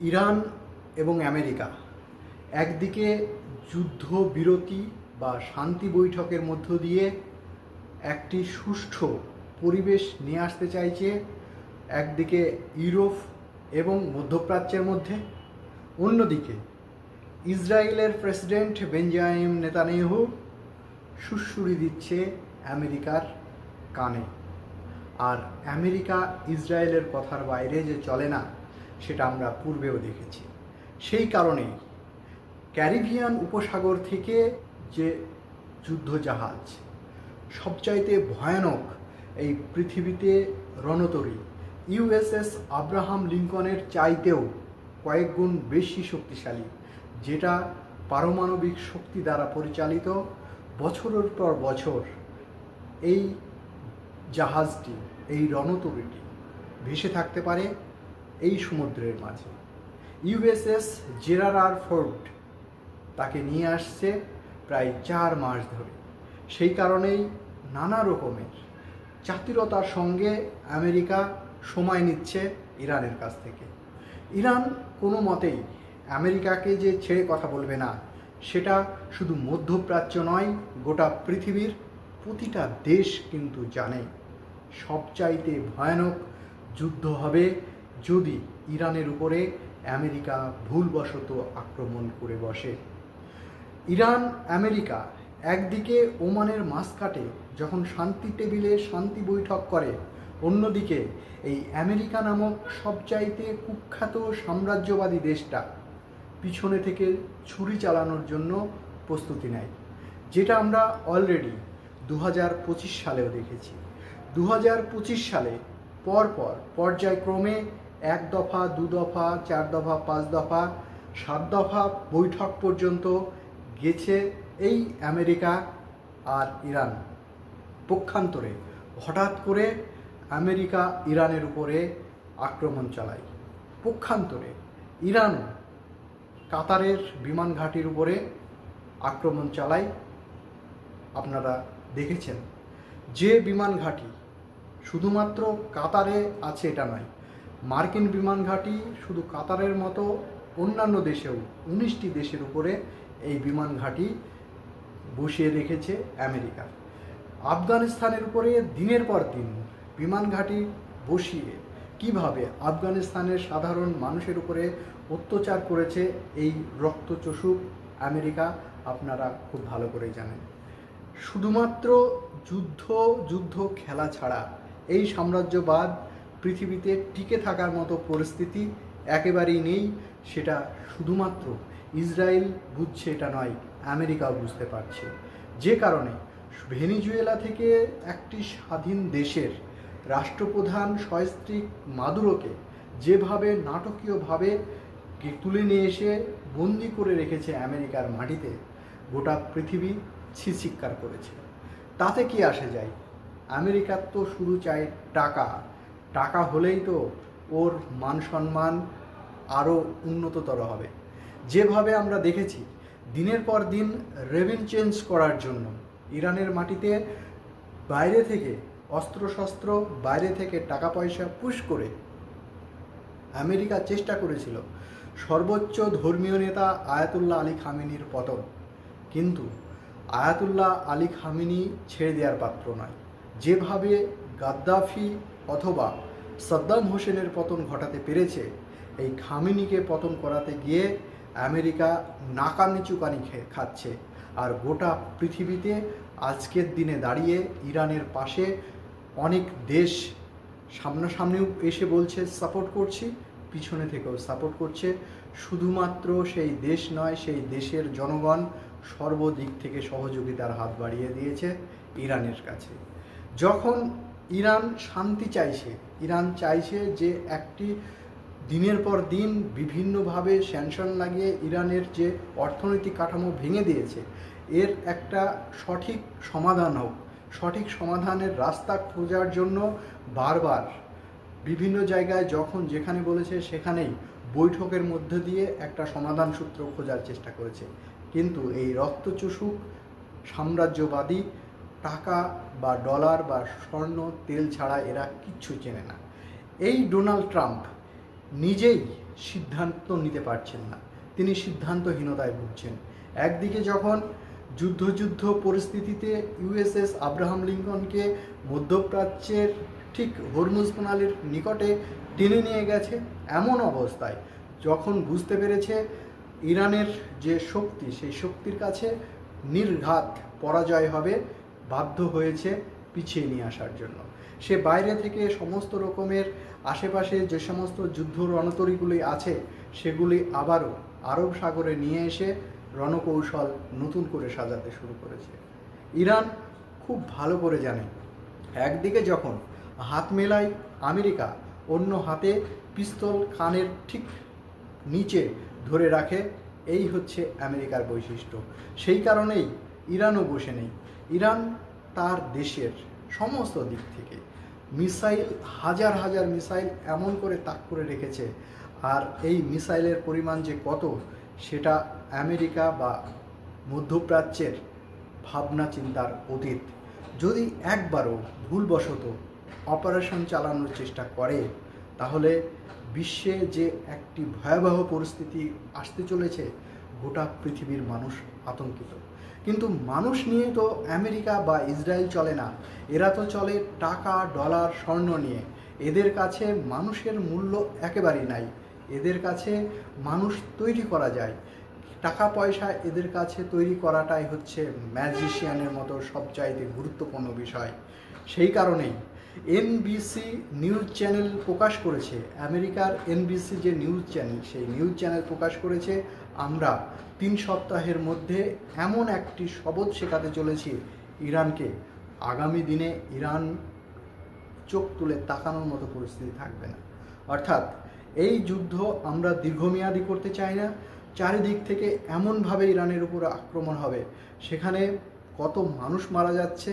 Iran এবং America. একদিকে যুদ্ধ বিরতি বা শান্তি বৈঠকের মধ্য দিয়ে একটি সুষ্ঠু পরিবেশ নিয়ে আসতে চাইছে, একদিকে ইউরোপ এবং মধ্যপ্রাচ্যের মধ্যে। অন্যদিকে ইসরায়েলের প্রেসিডেন্ট বেঞ্জামিন নেতানিয়াহু সুশ্রুরি দিচ্ছে আমেরিকার কানে। আর আমেরিকা ইসরায়েলের কথার বাইরে যে চলে না সেটা আমরা পূর্বেও দেখেছি। সেই কারণেই ক্যারিবিয়ান উপসাগর থেকে যে যুদ্ধজাহাজ, সবচাইতে ভয়ানক এই পৃথিবীতে রণতরী ইউএসএস আব্রাহাম লিঙ্কনের চাইতেও কয়েক গুণ বেশি শক্তিশালী, যেটা পারমাণবিক শক্তি দ্বারা পরিচালিত, বছরের পর বছর এই জাহাজটি, এই রণতরীটি ভেসে থাকতে পারে এই সমুদ্রের মাঝে। ইউএসএস জেরার আর ফোর্ড তাকে নিয়ে আসছে প্রায় চার মাস ধরে। সেই কারণেই নানা রকমের চাতিরতার সঙ্গে আমেরিকা সময় নিচ্ছে ইরানের কাছ থেকে। ইরান কোনো মতেই আমেরিকাকে যে ছেড়ে কথা বলবে না, সেটা শুধু মধ্যপ্রাচ্য নয়, গোটা পৃথিবীর প্রতিটা দেশ কিন্তু জানে। সবচাইতে ভয়ানক যুদ্ধ হবে যদি ইরানের উপরে আমেরিকা ভুলবশত আক্রমণ করে বসে। ইরান, আমেরিকা একদিকে ওমানের মাসকাটে যখন শান্তি টেবিলে শান্তি বৈঠক করে, অন্যদিকে এই আমেরিকা নামক সবচাইতে কুখ্যাত সাম্রাজ্যবাদী দেশটা পিছনে থেকে ছুরি চালানোর জন্য প্রস্তুতি নেয়, যেটা আমরা অলরেডি দু হাজার পঁচিশ সালেও দেখেছি। দু হাজার পঁচিশ সালে পরপর পর্যায়ক্রমে এক দফা, দু দফা, চার দফা, পাঁচ দফা, সাত দফা বৈঠক পর্যন্ত গেছে এই আমেরিকা আর ইরান পক্ষান্তরে। হঠাৎ করে আমেরিকা ইরানের উপরে আক্রমণ চালায়। পক্ষান্তরে ইরান কাতারের বিমান ঘাঁটির উপরে আক্রমণ চালায়। আপনারা দেখেছেন যে বিমান ঘাঁটি শুধুমাত্র কাতারে আছে, এটা নয় মার্কিন বিমান ঘাঁটি শুধু কাতারের মতো অন্যান্য দেশেও উনিশটি দেশের উপরে এই বিমান ঘাঁটি বসিয়ে রেখেছে আমেরিকা। আফগানিস্তানের উপরে দিনের পর দিন বিমান ঘাঁটি বসিয়ে কীভাবে আফগানিস্তানের সাধারণ মানুষের উপরে অত্যাচার করেছে এই রক্তচষুক আমেরিকা আপনারা খুব ভালো করে জানেন। শুধুমাত্র যুদ্ধ যুদ্ধ খেলা ছাড়া এই সাম্রাজ্যবাদ পৃথিবীতে টিকে থাকার মতো পরিস্থিতি একেবারেই নেই, সেটা শুধুমাত্র ইসরায়েল বুঝছে এটা নয়, আমেরিকাও বুঝতে পারছে। যে কারণে ভেনিজুয়েলা থেকে একটি স্বাধীন দেশের রাষ্ট্রপ্রধান সয়স্ত্রীক মাদুরোকে যেভাবে নাটকীয়ভাবে তুলে নিয়ে এসে বন্দি করে রেখেছে আমেরিকার মাটিতে, গোটা পৃথিবী ছিচিৎকার করেছে। তাতে কি আসে যায়? আমেরিকার তো শুধু চায় টাকা। টাকা হলেই তো ওর মান সম্মান আরও উন্নততর হবে। যেভাবে আমরা দেখেছি, দিনের পর দিন রেভিন চেঞ্জ করার জন্য ইরানের মাটিতে বাইরে থেকে অস্ত্রশস্ত্র, বাইরে থেকে টাকা পয়সা পুশ করে আমেরিকা চেষ্টা করেছিল সর্বোচ্চ ধর্মীয় নেতা আয়াতুল্লাহ আলী খামেনির পতন। কিন্তু আয়াতুল্লাহ আলী খামেনি ছেড়ে দেওয়ার পাত্র নয়। যেভাবে গাদ্দাফি অথবা সাদ্দাম হোসেনের পতন ঘটাতে পেরেছে, এই খামিনিকে পতন করাতে গিয়ে আমেরিকা নাকানি চুকানি খাচ্ছে। আর গোটা পৃথিবীতে আজকের দিনে দাঁড়িয়ে ইরানের পাশে অনেক দেশ সামনাসামনিও এসে বলছে, সাপোর্ট করছি। পিছনে থেকেও সাপোর্ট করছে। শুধুমাত্র সেই দেশ নয়, সেই দেশের জনগণ সর্বদিক থেকে সহযোগিতার হাত বাড়িয়ে দিয়েছে ইরানের কাছে। যখন ইরান শান্তি চাইছে। ইরান চাইছে যে একটি দিনের পর দিন বিভিন্নভাবে স্যাংশন লাগিয়ে ইরানের যে অর্থনৈতিক কাঠামো ভেঙে দিয়েছে, এর একটা সঠিক সমাধান হোক। সঠিক সমাধানের রাস্তা খোঁজার জন্য বারবার বিভিন্ন জায়গায় যখন যেখানে বলেছে সেখানেই বৈঠকের মধ্য দিয়ে একটা সমাধান সূত্র খোঁজার চেষ্টা করেছে। কিন্তু এই রক্তচুষুক সাম্রাজ্যবাদী টাকা বা ডলার বা স্বর্ণ, তেল ছাড়া এরা কিচ্ছু চেনে না। এই ডোনাল্ড ট্রাম্প নিজেই সিদ্ধান্ত নিতে পারছেন না। তিনি সিদ্ধান্তহীনতায় ভুগছেন। একদিকে যখন যুদ্ধ যুদ্ধ পরিস্থিতিতে ইউএসএস আব্রাহাম লিঙ্কনকে মধ্যপ্রাচ্যের ঠিক হরমুজ প্রণালীর নিকটে টেনে নিয়ে গেছে, এমন অবস্থায় যখন বুঝতে পেরেছে ইরানের যে শক্তি, সেই শক্তির কাছে নির্ঘাত পরাজয় হবে বাধ্য হয়েছে পিছিয়ে নিয়ে আসার জন্য। সে বাইরে থেকে সমস্ত রকমের আশেপাশে যে সমস্ত যুদ্ধ রণতরীগুলি আছে, সেগুলি আবারও আরব সাগরে নিয়ে এসে রণকৌশল নতুন করে সাজাতে শুরু করেছে। ইরান খুব ভালো করে জানে। একদিকে যখন হাত মেলায় আমেরিকা, অন্য হাতে পিস্তল খানের ঠিক নিচে ধরে রাখে, এই হচ্ছে আমেরিকার বৈশিষ্ট্য। সেই কারণেই ইরানও বসে নেই। ইরান তার দেশের সমস্ত দিক থেকে মিসাইল, হাজার হাজার মিসাইল এমন করে তাক করে রেখেছে। আর এই মিসাইলের পরিমাণ যে কত, সেটা আমেরিকা বা মধ্যপ্রাচ্যের ভাবনা চিন্তার অতীত। যদি একবারও ভুলবশত অপারেশন চালানোর চেষ্টা করে, তাহলে বিশ্বে যে একটি ভয়াবহ পরিস্থিতি আসতে চলেছে, গোটা পৃথিবীর মানুষ আতঙ্কিত। কিন্তু মানুষ নিয়ে তো আমেরিকা বা ইসরায়েল চলে না। এরা তো চলে টাকা, ডলার, স্বর্ণ নিয়ে। এদের কাছে মানুষের মূল্য একেবারেই নাই। এদের কাছে মানুষ তৈরি করা যায়। টাকা, পয়সা এদের কাছে তৈরি করাটাই হচ্ছে ম্যাজিশিয়ানের মতো সবচাইতে গুরুত্বপূর্ণ বিষয়। সেই কারণেই এনবিসি নিউজ চ্যানেল প্রকাশ করেছে। আমেরিকার এনবিসি যে নিউজ চ্যানেল সেই নিউজ চ্যানেল প্রকাশ করেছে আমরা। তিন সপ্তাহের মধ্যে এমন একটি শপথ শেখাতে চলেছি ইরানকে। আগামী দিনে ইরান চোখ তুলে তাকানোর মতো পরিস্থিতি থাকবে না। অর্থাৎ এই যুদ্ধ আমরা দীর্ঘমেয়াদী করতে চাই না, চারিদিক থেকে এমনভাবে ইরানের উপর আক্রমণ হবে, সেখানে কত মানুষ মারা যাচ্ছে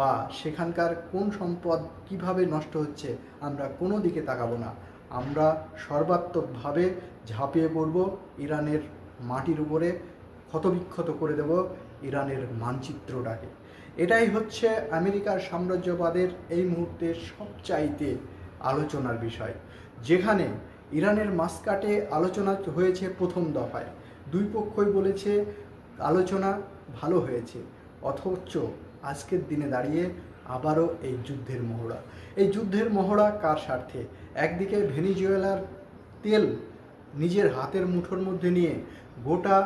বা সেখানকার কোন সম্পদ কীভাবে নষ্ট হচ্ছে আমরা কোনো দিকে তাকাবো না। আমরা সর্বাত্মকভাবে ঝাঁপিয়ে পড়ব ইরানের মাটির উপরে ক্ষতবিক্ষত করে দেব ইরানের মানচিত্রটাকে। এটাই হচ্ছে আমেরিকার সাম্রাজ্যবাদের এই মুহূর্তে সবচাইতে আলোচনার বিষয়, যেখানে ইরানের মাস্কাটে আলোচনা হয়েছে প্রথম দফায়। দুই পক্ষই বলেছে, আলোচনা ভালো হয়েছে, অথচ আজকের দিনে দাঁড়িয়ে আবারও এই যুদ্ধের মহড়া। এই যুদ্ধের মহড়া কার স্বার্থে? একদিকে ভেনিজুয়েলার তেল নিজের হাতের মুঠোর মধ্যে নিয়ে গোটা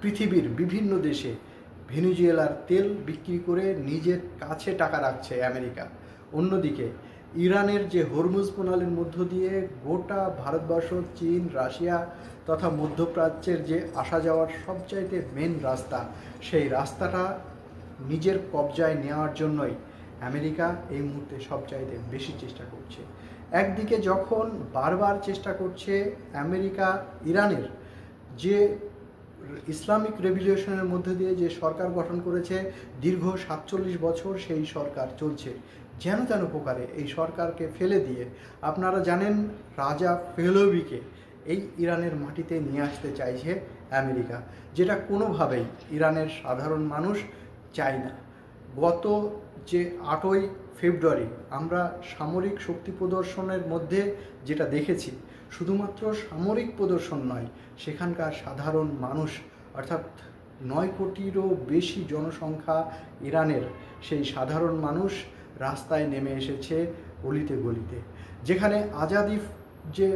পৃথিবীর বিভিন্ন দেশে ভেনিজুয়েলার তেল বিক্রি করে নিজের কাছে টাকা রাখছে আমেরিকা। অন্যদিকে, ইরানের যে হরমুজ প্রণালীর মধ্য দিয়ে গোটা ভারতবর্ষ, চীন, রাশিয়া তথা মধ্যপ্রাচ্যের যে আসা যাওয়ার সবচাইতে মেন রাস্তা, সেই রাস্তাটা নিজের কবজায় নেওয়ার জন্যই আমেরিকা এই মুহূর্তে সবচাইতে বেশি চেষ্টা করছে। একদিকে যখন বারবার চেষ্টা করছে আমেরিকা, ইরানের যে ইসলামিক রেভলিউশনের মধ্যে দিয়ে যে সরকার গঠন করেছে, দীর্ঘ সাতচল্লিশ বছর সেই সরকার চলছে। যেন তেন প্রকারে এই সরকারকে ফেলে দিয়ে আপনারা জানেন রাজা ফেলবিকে এই ইরানের মাটিতে নিয়ে আসতে চাইছে আমেরিকা, যেটা কোনোভাবেই ইরানের সাধারণ মানুষ চায় না। গত যে আটই ফেব্রুয়ারি, আমরা সামরিক শক্তি প্রদর্শনের মধ্যে যেটা দেখেছি, শুধুমাত্র সামরিক প্রদর্শন নয়, সেখানকার সাধারণ মানুষ, অর্থাৎ নয় কোটিরও বেশি জনসংখ্যা ইরানের, সেই সাধারণ মানুষ রাস্তায় নেমে এসেছে গলিতে গলিতে। যেখানে আজাদি যে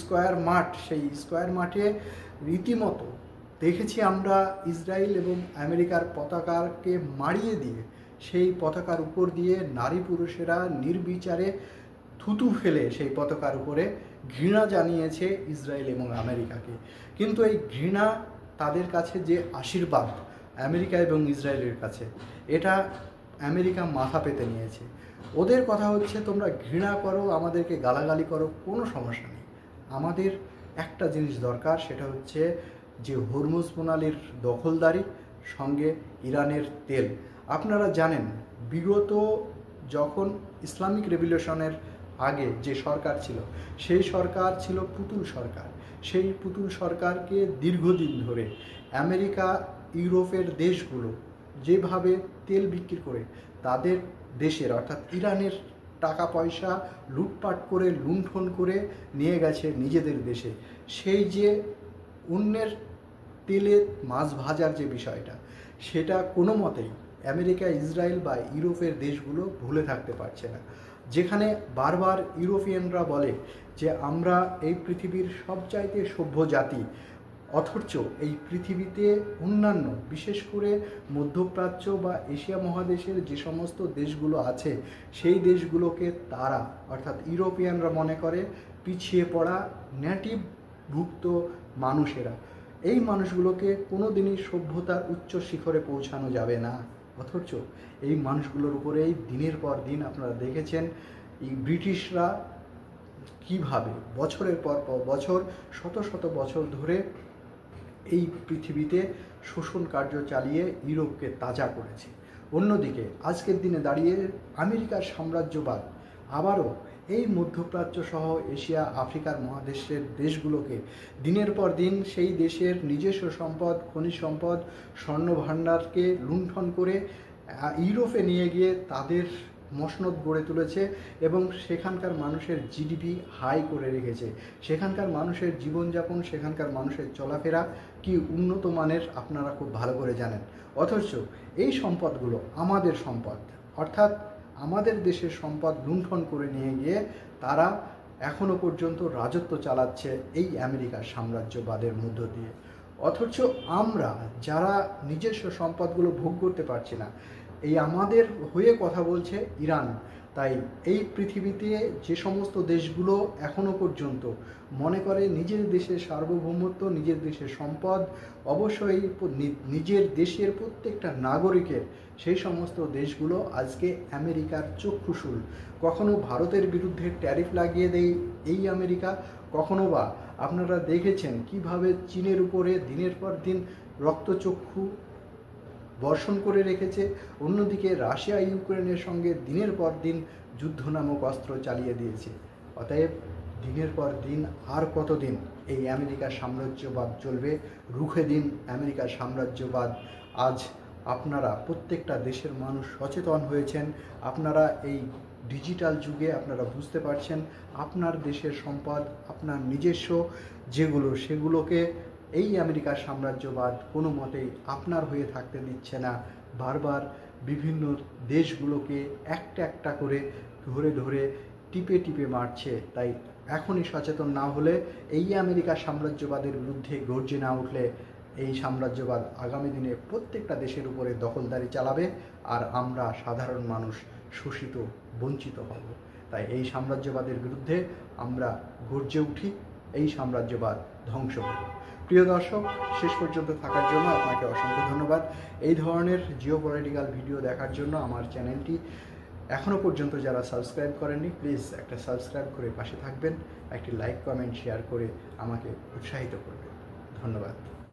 স্কোয়ার মাঠ, সেই স্কোয়ার মাঠে রীতিমতো দেখেছি আমরা ইসরায়েল এবং আমেরিকার পতাকাকে মারিয়ে দিয়ে সেই পতাকার উপর দিয়ে নারী পুরুষেরা নির্বিচারে থুতু ফেলে সেই পতাকার উপরে ঘৃণা জানিয়েছে ইসরায়েল এবং আমেরিকাকে। কিন্তু এই ঘৃণা তাদের কাছে যে আশীর্বাদ আমেরিকা এবং ইসরায়েলের কাছে, এটা আমেরিকা মাথা পেতে নিয়েছে। ওদের কথা হচ্ছে, তোমরা ঘৃণা করো, আমাদেরকে গালাগালি করো, কোনো সমস্যা নেই। আমাদের একটা জিনিস দরকার, সেটা হচ্ছে যে হরমুজ প্রণালীর দখলদারি, সঙ্গে ইরানের তেল। আপনারা জানেন, বিগত যখন ইসলামিক রেভলিউশনের আগে যে সরকার ছিল, সেই সরকার ছিল পুতুল সরকার। সেই পুতুল সরকারকে দীর্ঘদিন ধরে আমেরিকা, ইউরোপের দেশগুলো যেভাবে তেল বিক্রি করে, তাদের দেশের অর্থাৎ ইরানের টাকা পয়সা লুটপাট করে, লুণ্ঠন করে নিয়ে গেছে নিজেদের দেশে। সেই যে অন্যের তেলে মাছ ভাজার যে বিষয়টা, সেটা কোনো মতেই আমেরিকা, ইসরায়েল বা ইউরোপের দেশগুলো ভুলে থাকতে পারছে না। যেখানে বারবার ইউরোপিয়ানরা বলে যে, আমরা এই পৃথিবীর সবচাইতে সভ্য জাতি। অথচ এই পৃথিবীতে অন্যান্য, বিশেষ করে মধ্যপ্রাচ্য বা এশিয়া মহাদেশের যে সমস্ত দেশগুলো আছে, সেই দেশগুলোকে তারা, অর্থাৎ ইউরোপিয়ানরা মনে করে, পিছিয়ে পড়া নেটিভ ভুক্ত মানুষেরা। এই মানুষগুলোকে কোনো দিনই সভ্যতার উচ্চ শিখরে পৌঁছানো যাবে না। অথচ এই মানুষগুলোর উপরেই দিনের পর দিন আপনারা দেখেছেন এই ব্রিটিশরা কীভাবে বছরের পর বছর, শত শত বছর ধরে এই পৃথিবীতে শোষণ কার্য চালিয়ে ইউরোপকে তাজা করেছে। অন্যদিকে আজকের দিনে দাঁড়িয়ে আমেরিকার সাম্রাজ্যবাদ আবারও এই মধ্যপ্রাচ্য সহ এশিয়া, আফ্রিকার মহাদেশের দেশগুলোকে দিনের পর দিন সেই দেশের নিজস্ব সম্পদ, খনিজ সম্পদ, স্বর্ণ ভাণ্ডারকে লুণ্ঠন করে ইউরোপে নিয়ে গিয়ে তাদের মসনদ গড়ে তুলেছে এবং সেখানকার মানুষের জিডিপি হাই করে রেখেছে। সেখানকার মানুষের জীবনযাপন, সেখানকার মানুষের চলাফেরা কি উন্নত মানের আপনারা খুব ভালো করে জানেন। অথচ এই সম্পদগুলো আমাদের সম্পদ। অর্থাৎ আমাদের দেশের সম্পদ লুণ্ঠন করে নিয়ে গিয়ে তারা এখনও পর্যন্ত রাজত্ব চালাচ্ছে এই আমেরিকার সাম্রাজ্যবাদের মধ্য দিয়ে। অথচ আমরা যারা নিজস্ব সম্পদগুলো ভোগ করতে পারছি না, এই আমাদের হয়ে কথা বলছে ইরান। তাই এই পৃথিবীতে যে সমস্ত দেশগুলো এখনও পর্যন্ত মনে করে নিজের দেশের সার্বভৌমত্ব, নিজের দেশের সম্পদ, অবশ্যই নিজের দেশের প্রত্যেকটা নাগরিকের সেই সমস্ত দেশগুলো আজকে আমেরিকার চক্ষুশুল। কখনো ভারতের বিরুদ্ধে ট্যারিফ লাগিয়ে দেয় এই আমেরিকা, কখনো বা। আপনারা দেখেছেন কীভাবে চীনের উপরে দিনের পর দিন রক্তচক্ষু বর্ষণ করে রেখেছে। অন্যদিকে রাশিয়া, ইউক্রেনের সঙ্গে দিনের পর দিন যুদ্ধ নামক অস্ত্র চালিয়ে দিয়েছে। অতএব দিনের পর দিন আর কতদিন এই আমেরিকার সাম্রাজ্যবাদ চলবে? রুখে দিন আমেরিকার সাম্রাজ্যবাদ। আজ আপনারা প্রত্যেকটা দেশের মানুষ সচেতন হয়েছেন। আপনারা এই ডিজিটাল যুগে আপনারা বুঝতে পারছেন, আপনার দেশের সম্পদ, আপনার নিজস্ব যেগুলো, সেগুলোকে এই আমেরিকার সাম্রাজ্যবাদ কোনো মতেই আপনার হয়ে থাকতে দিচ্ছে না। বারবার বিভিন্ন দেশগুলোকে একটা একটা করে ধরে ধরে টিপে টিপে মারছে। তাই এখনই সচেতন না হলে এই আমেরিকার সাম্রাজ্যবাদের বিরুদ্ধে গর্জে না উঠলে এই সাম্রাজ্যবাদ আগামী দিনে প্রত্যেকটা দেশের উপরে দখলদারি চালাবে আর আমরা সাধারণ মানুষ শোষিত, বঞ্চিত হব। তাই এই সাম্রাজ্যবাদের বিরুদ্ধে আমরা গর্জে উঠি, এই সাম্রাজ্যবাদ ধ্বংস করব প্রিয় দর্শক, শেষ পর্যন্ত থাকার জন্য আপনাকে অসংখ্য ধন্যবাদ। এই ধরনের জিও পলিটিক্যাল ভিডিও দেখার জন্য আমার চ্যানেলটি এখনও পর্যন্ত যারা সাবস্ক্রাইব করেননি প্লিজ একটা সাবস্ক্রাইব করে পাশে থাকবেন, একটি লাইক কমেন্ট শেয়ার করে আমাকে উৎসাহিত করবেন। ধন্যবাদ।